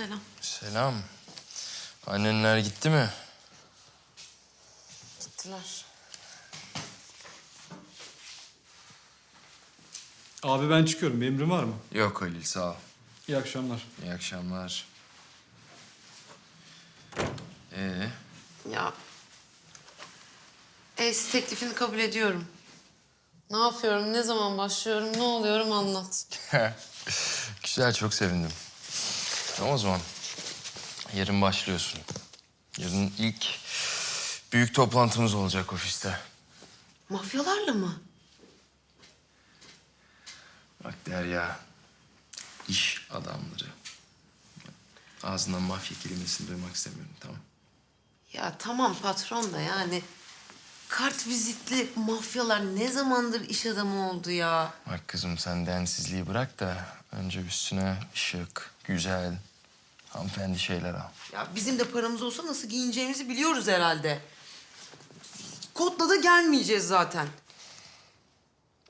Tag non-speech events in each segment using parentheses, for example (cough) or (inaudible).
Selam. Selam. Annenler gitti mi? Gittiler. Abi ben çıkıyorum. Bir emrin var mı? Yok Halil sağ ol. İyi akşamlar. İyi akşamlar. Ee, Ya... Eş teklifini kabul ediyorum. Ne yapıyorum, ne zaman başlıyorum, ne oluyorum anlat. (laughs) güzel çok sevindim. Tamam o zaman. Yarın başlıyorsun. Yarın ilk büyük toplantımız olacak ofiste. Mafyalarla mı? Bak Derya, iş adamları. Ağzından mafya kelimesini duymak istemiyorum tamam Ya tamam patron da yani... Kart vizitli mafyalar ne zamandır iş adamı oldu ya? Bak kızım sen densizliği bırak da önce üstüne şık, güzel, hanımefendi şeyler al. Ya bizim de paramız olsa nasıl giyineceğimizi biliyoruz herhalde. Kotla da gelmeyeceğiz zaten.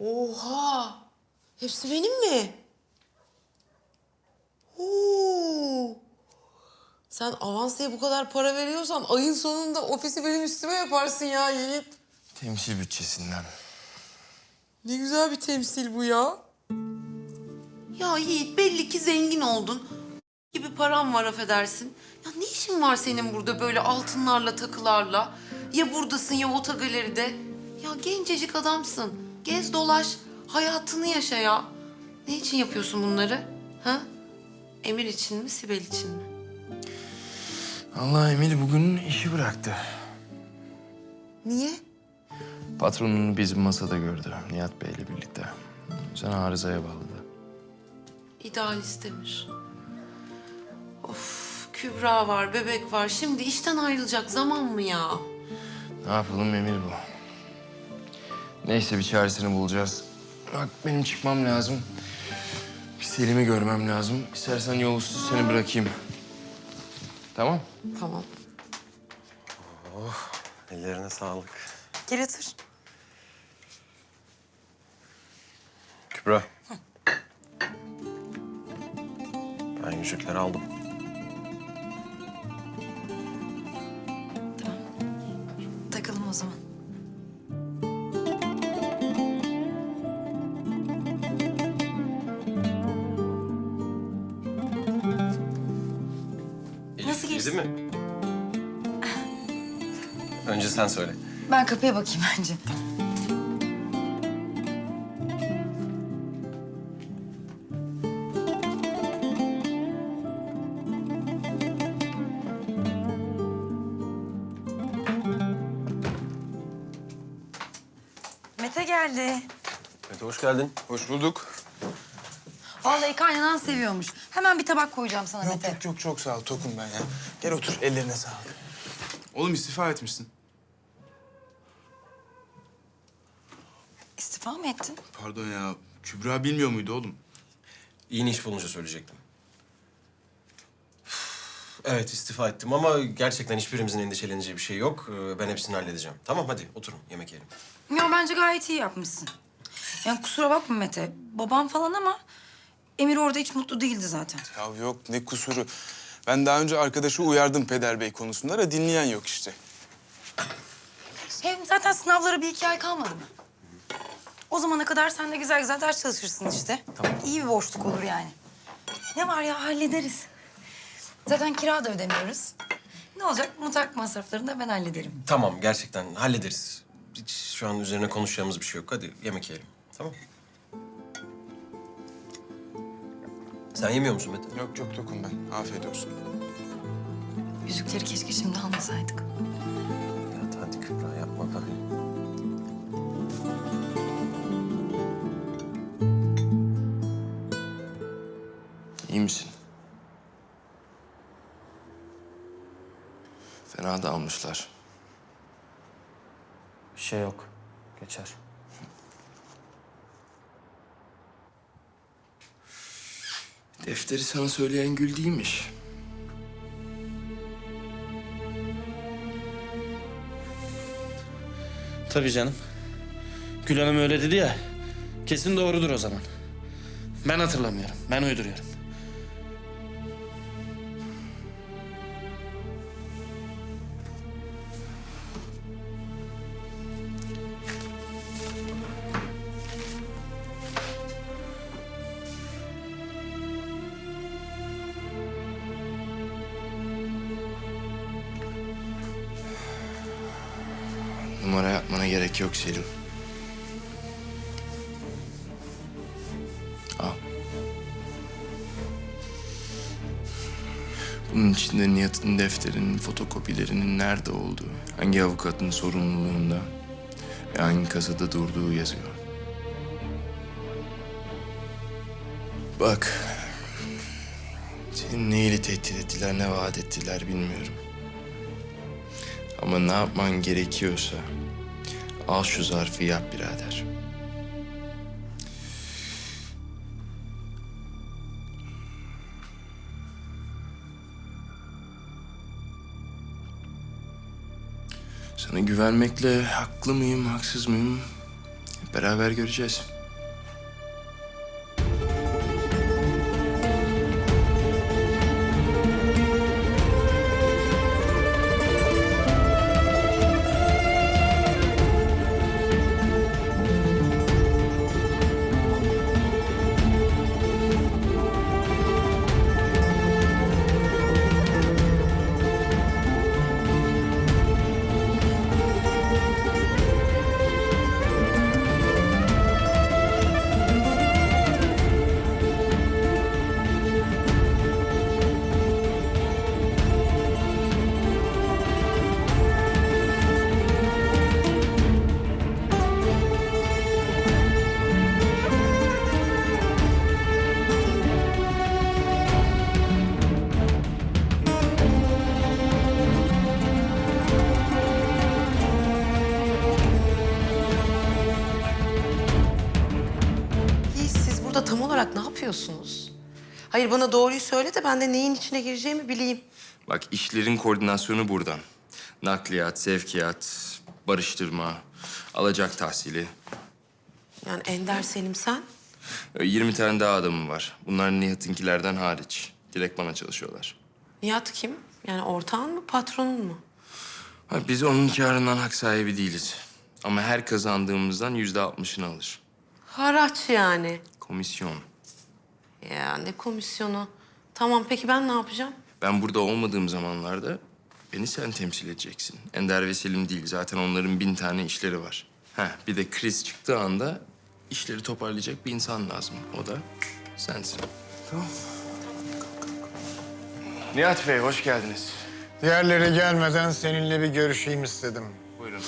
Oha! Hepsi benim mi? Oo! Sen avans diye bu kadar para veriyorsan ayın sonunda ofisi benim üstüme yaparsın ya Yiğit. Temsil bütçesinden. Ne güzel bir temsil bu ya. Ya Yiğit belli ki zengin oldun. Gibi param var affedersin. Ya ne işin var senin burada böyle altınlarla takılarla? Ya buradasın ya otogaleride. Ya gencecik adamsın. Gez dolaş. Hayatını yaşa ya. Ne için yapıyorsun bunları? Ha? Emir için mi, Sibel için mi? Allah Emil bugün işi bıraktı. Niye? Patronunu bizim masada gördü Nihat Bey'le birlikte. Sen arızaya bağladı. İdealist Emir. Of, Kübra var, bebek var. Şimdi işten ayrılacak zaman mı ya? Ne yapalım Emil bu? Neyse bir çaresini bulacağız. Bak benim çıkmam lazım. Bir Selim'i görmem lazım. İstersen yol üstü seni bırakayım. Tamam. Tamam. Ellerine sağlık. Gel otur. Kübra. Ben yüzükleri aldım. Önce sen söyle. Ben kapıya bakayım bence. Mete geldi. Evet, hoş geldin. Hoş bulduk. Vallahi kaynanan seviyormuş. Hemen bir tabak koyacağım sana Yok Mete. yok yok çok sağ ol Tokum ben ya. Gel otur ellerine sağlık. Oğlum istifa etmişsin. İstifa mı ettin? Pardon ya Kübra bilmiyor muydu oğlum? Yeni iş bulunca söyleyecektim. Evet istifa ettim ama gerçekten hiçbirimizin endişeleneceği bir şey yok. Ee, Ben hepsini halledeceğim. Tamam hadi oturun yemek yiyelim. Ya bence gayet iyi yapmışsın. Yani kusura bakma Mete. Babam falan ama Emir orada hiç mutlu değildi zaten. Ya yok ne kusuru. Ben daha önce arkadaşı uyardım Peder Bey konusunda da dinleyen yok işte. Hem zaten sınavlara bir iki ay kalmadı mı? O zamana kadar sen de güzel güzel ders çalışırsın işte. Tamam. İyi bir boşluk olur yani. Ne var ya hallederiz. Zaten kira da ödemiyoruz. Ne olacak? Mutfak masraflarını da ben hallederim. Tamam gerçekten hallederiz. Hiç şu an üzerine konuşacağımız bir şey yok. Hadi yemek yiyelim. Tamam. Sen yemiyor musun Mete? Yok yok Tokum ben. Afiyet olsun. Yüzükleri keşke şimdi almasaydık. İyi misin? Fena da almışlar. Bir şey yok. Geçer. Defteri sana söyleyen Gül değilmiş. Tabii canım. Gül Hanım öyle dedi ya. Kesin doğrudur o zaman. Ben hatırlamıyorum. Ben uyduruyorum. Gerek yok Selim. Al. Bunun içinde Nihat'ın defterinin, fotokopilerinin nerede olduğu, hangi avukatın sorumluluğunda ve hangi kasada durduğu yazıyor. Bak, seni neyle tehdit ettiler, ne vaat ettiler bilmiyorum. Ama ne yapman gerekiyorsa al şu zarfı yap birader. Sana güvenmekle haklı mıyım, haksız mıyım? Beraber göreceğiz. Olarak ne yapıyorsunuz? Hayır bana doğruyu söyle de ben de neyin içine gireceğimi bileyim. Bak işlerin koordinasyonu buradan. Nakliyat, sevkiyat, barıştırma, alacak tahsili. Yani Ender Selim sen. Ö, 20 tane daha adamım var. Bunlar Nihat'ınkilerden hariç. Direkt bana çalışıyorlar. Nihat kim? Yani ortağın mı, patronun mu? Ha, biz onun karından hak sahibi değiliz. Ama her kazandığımızdan yüzde altmışını alır. Haraç yani. Komisyon. Ya ne komisyonu? Tamam peki ben ne yapacağım? Ben burada olmadığım zamanlarda beni sen temsil edeceksin. Ender ve Selim değil. Zaten onların bin tane işleri var. Ha, bir de kriz çıktığı anda işleri toparlayacak bir insan lazım. O da sensin. Tamam. Nihat Bey, hoş geldiniz. Diğerleri gelmeden seninle bir görüşeyim istedim. Buyurun.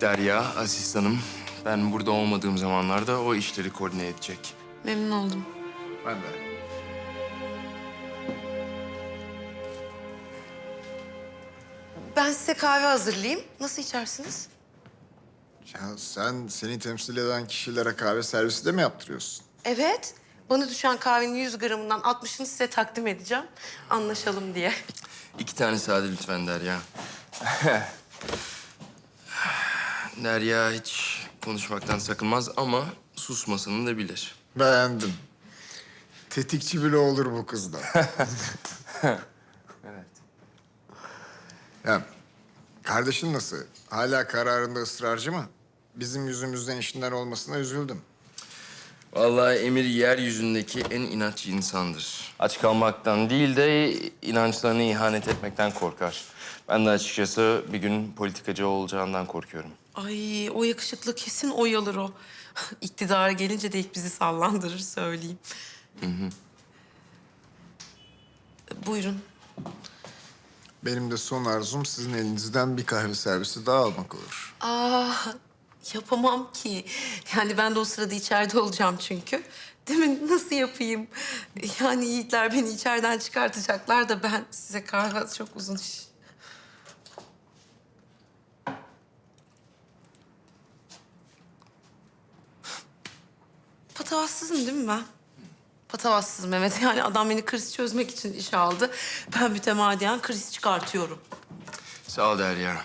Derya, asistanım. Ben burada olmadığım zamanlarda o işleri koordine edecek. Memnun oldum. Ben de. Ben size kahve hazırlayayım. Nasıl içersiniz? Ya sen seni temsil eden kişilere kahve servisi de mi yaptırıyorsun? Evet. Bana düşen kahvenin 100 gramından 60'ını size takdim edeceğim. Anlaşalım diye. İki tane sade lütfen Derya. (laughs) Derya hiç konuşmaktan sakınmaz ama susmasını da bilir. Beğendim. Tetikçi bile olur bu kızda. (laughs) Evet. Ya kardeşin nasıl? Hala kararında ısrarcı mı? Bizim yüzümüzden işinden olmasına üzüldüm. Vallahi Emir yeryüzündeki en inatçı insandır. Aç kalmaktan değil de inançlarına ihanet etmekten korkar. Ben de açıkçası bir gün politikacı olacağından korkuyorum. Ay o yakışıklı kesin oy alır o. (laughs) İktidara gelince de ilk bizi sallandırır söyleyeyim. Buyurun. Benim de son arzum sizin elinizden bir kahve servisi daha almak olur. Aa yapamam ki. Yani ben de o sırada içeride olacağım çünkü. Değil mi? Nasıl yapayım? Yani yiğitler beni içeriden çıkartacaklar da ben size kahve çok uzun iş. Patavatsızım değil mi ben? Patavatsızım evet. Yani adam beni kriz çözmek için işe aldı. Ben mütemadiyen kriz çıkartıyorum. Sağ ol Derya.